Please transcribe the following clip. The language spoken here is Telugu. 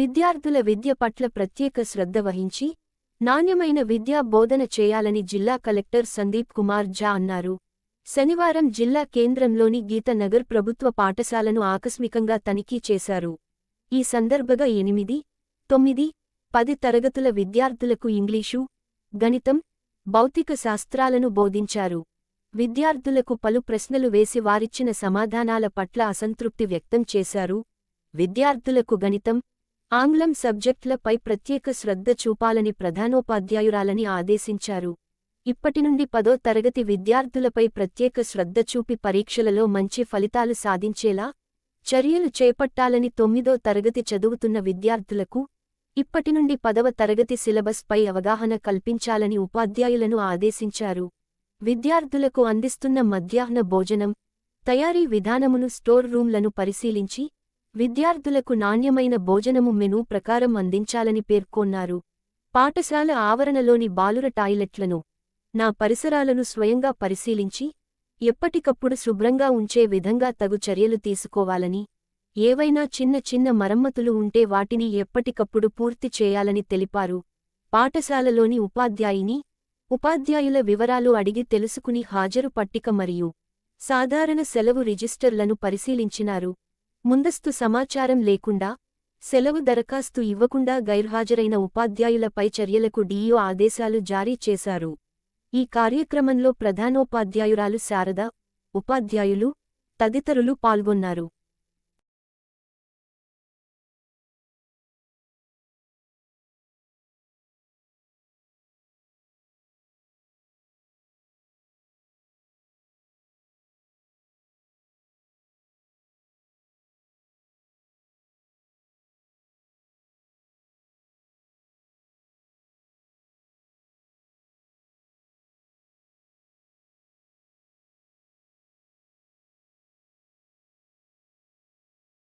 విద్యార్థుల విద్య పట్ల ప్రత్యేక శ్రద్ధ వహించి నాణ్యమైన విద్యా బోధన చేయాలని జిల్లా కలెక్టర్ సందీప్ కుమార్ ఝా అన్నారు. శనివారం జిల్లా కేంద్రంలోని గీతనగర్ ప్రభుత్వ పాఠశాలను ఆకస్మికంగా తనిఖీ చేశారు. ఈ సందర్భగా ఎనిమిది తొమ్మిది పది తరగతుల విద్యార్థులకు ఇంగ్లీషు గణితం భౌతిక శాస్త్రాలను బోధించారు. విద్యార్థులకు పలు ప్రశ్నలు వేసి వారిచ్చిన సమాధానాల పట్ల అసంతృప్తి వ్యక్తం చేశారు. విద్యార్థులకు గణితం ఆంగ్లం సబ్జెక్టులపై ప్రత్యేక శ్రద్ధ చూపాలని ప్రధానోపాధ్యాయురాలని ఆదేశించారు. ఇప్పటి నుండి పదో తరగతి విద్యార్థులపై ప్రత్యేక శ్రద్ధ చూపి పరీక్షలలో మంచి ఫలితాలు సాధించేలా చర్యలు చేపట్టాలని తొమ్మిదో తరగతి చదువుతున్న విద్యార్థులకు ఇప్పటి నుండి పదవ తరగతి సిలబస్పై అవగాహన కల్పించాలని ఉపాధ్యాయులను ఆదేశించారు. విద్యార్థులకు అందిస్తున్న మధ్యాహ్న భోజనం తయారీ విధానమును స్టోర్ రూంలను పరిశీలించి విద్యార్థులకు నాణ్యమైన భోజనము మెనూ ప్రకారం అందించాలని పేర్కొన్నారు. పాఠశాల ఆవరణలోని బాలుర టాయిలెట్లను నా పరిసరాలను స్వయంగా పరిశీలించి ఎప్పటికప్పుడు శుభ్రంగా ఉంచే విధంగా తగు చర్యలు తీసుకోవాలని ఏవైనా చిన్న చిన్న మరమ్మతులు ఉంటే వాటిని ఎప్పటికప్పుడు పూర్తి చేయాలని తెలిపారు. పాఠశాలలోని ఉపాధ్యాయిని ఉపాధ్యాయుల వివరాలు అడిగి తెలుసుకుని హాజరు పట్టిక మరియు సాధారణ సెలవు రిజిస్టర్లను పరిశీలించినారు. ముందస్తు సమాచారం లేకుండా సెలవు దరఖాస్తు ఇవ్వకుండా గైర్హాజరైన ఉపాధ్యాయులపై చర్యలకు డీఈఓ ఆదేశాలు జారీ చేశారు. ఈ కార్యక్రమంలో ప్రధానోపాధ్యాయురాలు శారద ఉపాధ్యాయులు తదితరులు పాల్గొన్నారు.